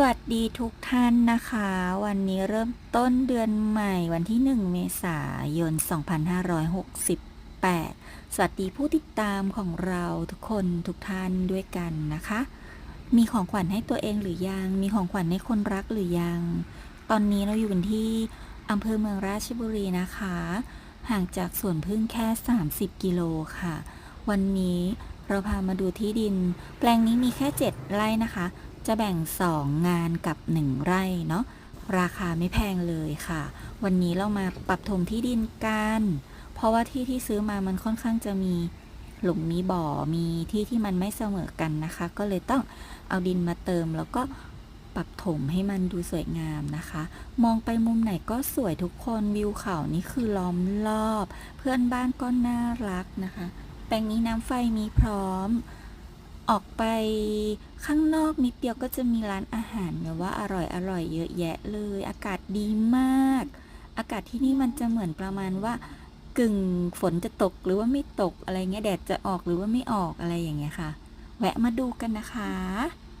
สวัสดีทุกท่านนะคะ วันนี้เริ่มต้นเดือนใหม่วันที่ 1 เมษายน 2568 สวัสดีผู้ติดตามของเราทุกคนทุกท่านด้วยกันนะคะ มีของขวัญให้ตัวเองหรือยัง มีของขวัญให้คนรักหรือยัง ตอนนี้เราอยู่กันที่อำเภอเมืองราชบุรีนะคะ ห่างจากสวนพึ่งแค่ 30 กิโลค่ะ วันนี้เราพามาดูที่ดิน แปลงนี้มีแค่ 7 ไร่นะคะ จะแบ่ง 2 งานกับ 1 ไร่เนาะราคาไม่แพงเลยค่ะ วันนี้เรามาปรับถมที่ดินกัน เพราะว่าที่ที่ซื้อมามันค่อนข้างจะมีหลุมมีบ่อมีที่ที่มันไม่เสมอกันนะคะ ก็เลยต้องเอาดินมาเติมแล้วก็ปรับถมให้มันดูสวยงามนะคะ มองไปมุมไหนก็สวยทุกคนวิวเขานี่คือล้อมรอบ เพื่อนบ้านก็น่ารักนะคะ แปลงนี้น้ำไฟมีพร้อม ออกไปข้างนอกนิดเดียวก็จะมีร้านอาหารแบบว่าอร่อยอร่อยเยอะแยะเลย อากาศดีมาก อากาศที่นี่มันจะเหมือนประมาณว่ากึ่งฝนจะตกหรือว่าไม่ตกอะไรเงี้ยแดดจะออกหรือว่าไม่ออกอะไรอย่างเงี้ยค่ะ แวะมาดูกันนะคะ